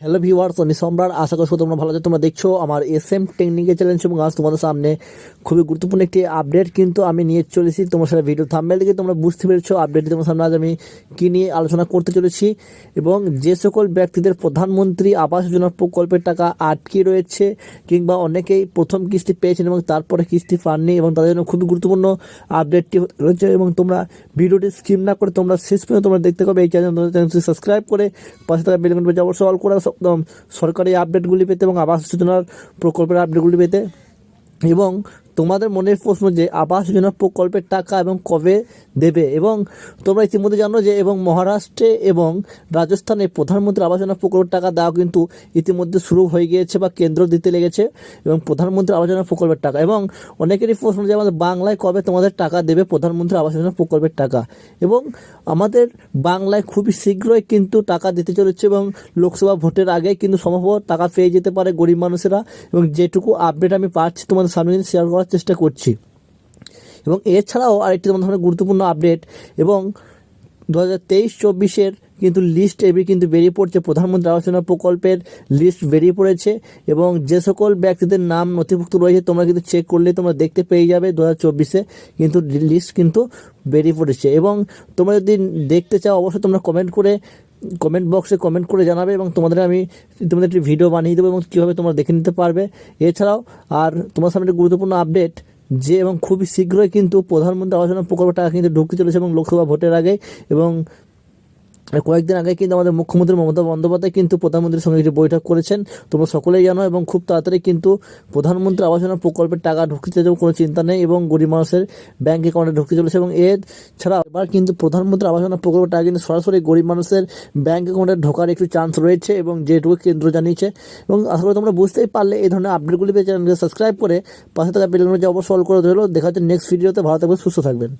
Hello viewers আমি সম্রাট। আশা করছ তোমরা ভালো আছো। তোমরা দেখছ আমার এস এম টেকনিক্যাল চ্যালেঞ্জ এবং আজ তোমাদের সামনে খুবই গুরুত্বপূর্ণ একটি আপডেট কিন্তু আমি নিয়ে চলেছি তোমার সাথে ভিডিও থাম্বেল দেখে তোমরা বুঝতে পেরেছ আপডেটটি তোমার সামনে আজ আমি কী নিয়ে আলোচনা করতে চলেছি। এবং যে সকল ব্যক্তিদের প্রধানমন্ত্রী আবাস যোজনা প্রকল্পের টাকা আটকে রয়েছে কিংবা অনেকেই প্রথম কিস্তি পেয়েছেন এবং তারপরে কিস্তি পাননি এবং তাদের জন্য খুবই গুরুত্বপূর্ণ আপডেটটি রয়েছে এবং তোমরা ভিডিওটি স্কিম না করে তোমরা শেষ পর্যন্ত তোমরা দেখতে পাবে এই চ্যানেল সাবস্ক্রাইব করে পাশে থাকা বেলগুন বেজে অবশ্যই অল করে সরকারি আপডেটগুলি পেতে এবং আবাস যোজনার প্রকল্পের আপডেটগুলি পেতে এবং তোমাদের মনের প্রশ্ন যে আবাস যোজনা প্রকল্পের টাকা এবং কবে দেবে? এবং তোমরা ইতিমধ্যে জানো যে এবং মহারাষ্ট্রে এবং রাজস্থানে প্রধানমন্ত্রী আবাস যোজনা প্রকল্পের টাকা দেওয়া কিন্তু ইতিমধ্যে শুরু হয়ে গিয়েছে বা কেন্দ্র দিতে লেগেছে এবং প্রধানমন্ত্রী আবাস যোজনা প্রকল্পের টাকা। এবং অনেকেরই প্রশ্ন যে আমাদের বাংলায় কবে তোমাদের টাকা দেবে প্রধানমন্ত্রী আবাস যোজনা প্রকল্পের টাকা? এবং আমাদের বাংলায় খুবই শীঘ্রই কিন্তু টাকা দিতে চলেছে এবং লোকসভা ভোটের আগে কিন্তু সম্ভবত টাকা পেয়ে যেতে পারে গরিব মানুষেরা। এবং যেটুকু আপডেট আমি পাচ্ছি তোমাদের সামনে কিন্তু শেয়ার করার চেষ্টা করছি। এবং এছাড়াও আরেকটি তোমাদের সামনে গুরুত্বপূর্ণ আপডেট এবং দু হাজার তেইশ চব্বিশের কিন্তু লিস্ট এবি কিন্তু বেরিয়ে পড়ছে প্রধানমন্ত্রী যোজনা প্রকল্পের লিস্ট বেরিয়ে পড়েছে এবং যে সকল ব্যক্তিদের নাম নথিভুক্ত রয়েছে তোমরা কিন্তু চেক করলে তোমরা দেখতে পেয়ে যাবে দু হাজার চব্বিশে কিন্তু লিস্ট কিন্তু বেরিয়ে পড়েছে। এবং তোমরা যদি দেখতে চাও, অবশ্যই তোমরা কমেন্ট করে কমেন্ট বক্সে কমেন্ট করে জানাবে এবং তোমাদের আমি, তোমাদের একটি ভিডিও বানিয়ে দেবো এবং কীভাবে তোমরা দেখে নিতে পারবে। এছাড়াও, আর তোমার সামনে একটি গুরুত্বপূর্ণ আপডেট যে এবং খুবই শীঘ্রই কিন্তু প্রধানমন্ত্রী আলোচনা প্রকল্পের টাকা কিন্তু ঢুকতে চলেছে এবং লোকসভা ভোটের আগে এবং কয়েকদিন আগে কিন্তু আমাদের মুখ্যমন্ত্রী মমতা বন্দ্যোপাধ্যায় কিন্তু প্রধানমন্ত্রীর সঙ্গে একটি বৈঠক করেছেন। তোমরা সকলেই জানো এবং খুব তাড়াতাড়ি কিন্তু প্রধানমন্ত্রী আবাস যোজনা প্রকল্পের টাকা ঢুকতে চলেছে কোনো চিন্তা নেই এবং গরিব মানুষের ব্যাঙ্ক অ্যাকাউন্টে ঢুকতে চলেছে এবং এর ছাড়া এবার কিন্তু প্রধানমন্ত্রী আবাস যোজনা প্রকল্পের টাকা কিন্তু সরাসরি গরিব মানুষের ব্যাঙ্ক অ্যাকাউন্টে ঢোকার একটু চান্স রয়েছে এবং যেটুকু কেন্দ্র জানিয়েছে। এবং আশা করি তোমরা বুঝতেই পারলে, এই ধরনের আপডেটগুলি পেয়ে চ্যানেলকে সাবস্ক্রাইব করে পাশে থাকা বেলগুলো যে অবশ্যই অল করে ধরলো দেখা হচ্ছে নেক্সট ভিডিওতে ভালো থাকবে সুস্থ থাকবেন।